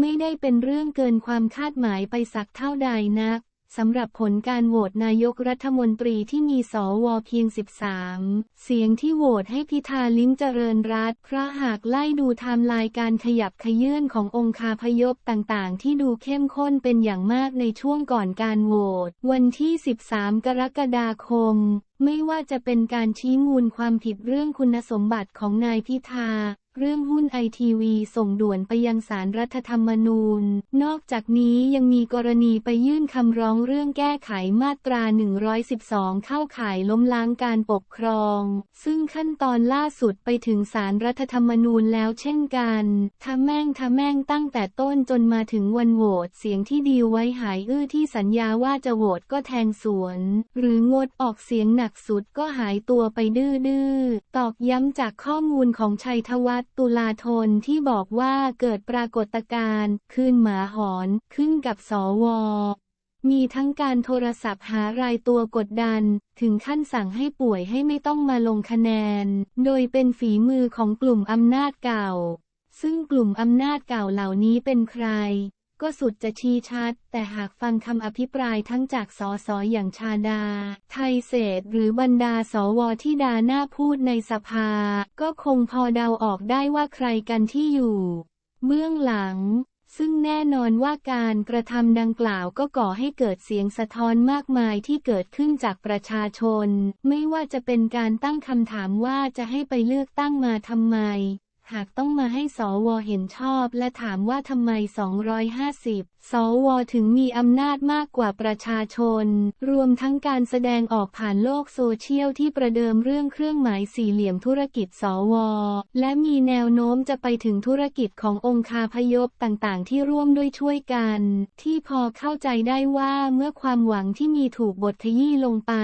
ไม่ได้เป็นเรื่องเกินความคาดหมายไปสักเท่าใดนักสำหรับผลการโหวตนายกรัฐมนตรีที่มีสวเพียง 13 เสียงที่โหวตให้พิธาลิ้มเจริญรัตเพราะหากไล่ดูไทม์ไลน์การขยับขยื่นขององคาพยพต่างๆ ที่ดูเข้มข้นเป็นอย่างมากในช่วงก่อนการโหวต วันที่ 13 กรกฎาคม ไม่ว่าจะเป็นการชี้มูลความผิดเรื่องคุณสมบัติของนายพิธา เรื่องหุ้นไอทีวีส่งด่วนไปยังสารรัฐธรรมนูญ นอกจากนี้ยังมีกรณีไปยื่นคำร้องเรื่องแก้ไขมาตรา 112 เข้าข่ายล้มล้างการปกครอง ซึ่งขั้นตอนล่าสุดไปถึงสารรัฐธรรมนูญแล้วเช่นกันทะแม่งทะแม่งตั้งแต่ต้นจนมาถึงวันโหวตเสียงที่ดีไว้หายอื้อที่สัญญาว่าจะโหวตก็แทงสวน หรืองดออกเสียงหนักสุดก็หายตัวไปดื้อๆตอกย้ำจากข้อมูลของชัยธวัฒน์ตุลาธนที่บอกว่าเกิดปรากฏการณ์คืนหมาหอนขึ้นกับสวมีทั้งการโทรศัพท์หารายตัวกดดัน ถึงขั้นสั่งให้ป่วยให้ไม่ต้องมาลงคะแนน โดยเป็นฝีมือของกลุ่มอำนาจเก่า ซึ่งกลุ่มอำนาจเก่าเหล่านี้เป็นใคร ก็สุดจะชี้ชัด แต่หากฟังคำอภิปรายทั้งจากสสอย่างชาดา ไทยเศรษฐหรือบรรดาสวที่ดาหน้าพูดในสภา ก็คงพอเดาออกได้ว่าใครกันที่อยู่ เบื้องหลัง ซึ่งแน่นอนว่าการกระทำดังกล่าวก็ก่อให้เกิดเสียงสะท้อนมากมายที่เกิดขึ้นจากประชาชน ไม่ว่าจะเป็นการตั้งคำถามว่าจะให้ไปเลือกตั้งมาทำไม หากต้องมาให้สวเห็นชอบและถามว่าทำไม 250 สวถึงมีอำนาจมากกว่าประชาชน รวมทั้งการแสดงออกผ่านโลกโซเชียลที่ประเดิมเรื่องเครื่องหมายสี่เหลี่ยมธุรกิจสว และมีแนวโน้มจะไปถึงธุรกิจขององค์คาพยพต่างๆ ที่ร่วมด้วยช่วยกัน ที่พอเข้าใจได้ว่าเมื่อความหวังที่มีถูกบทขยี้ลงไป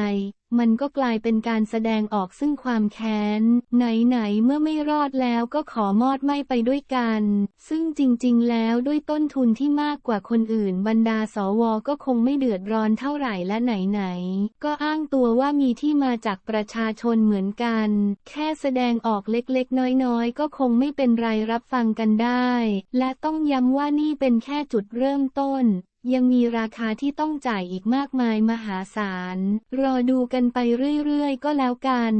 มันก็กลายเป็นการแสดงออกซึ่งความแค้น ไหนๆเมื่อไม่รอดแล้วก็ขอมอดไม่ไปด้วยกัน ซึ่งจริงๆ แล้วด้วยต้นทุนที่มากกว่าคนอื่นบรรดาสวก็คงไม่เดือดร้อนเท่าไหร่และไหนๆก็อ้างตัวว่ามีที่มาจากประชาชนเหมือนกัน แค่แสดงออกเล็กๆ น้อยๆ ก็คงไม่เป็นไรรับฟังกันได้ และต้องย้ำว่านี่เป็นแค่จุดเริ่มต้น ยังมีราคาที่ต้องจ่ายอีกมากมายมหาศาล รอดูกันไปเรื่อยๆ ก็แล้วกัน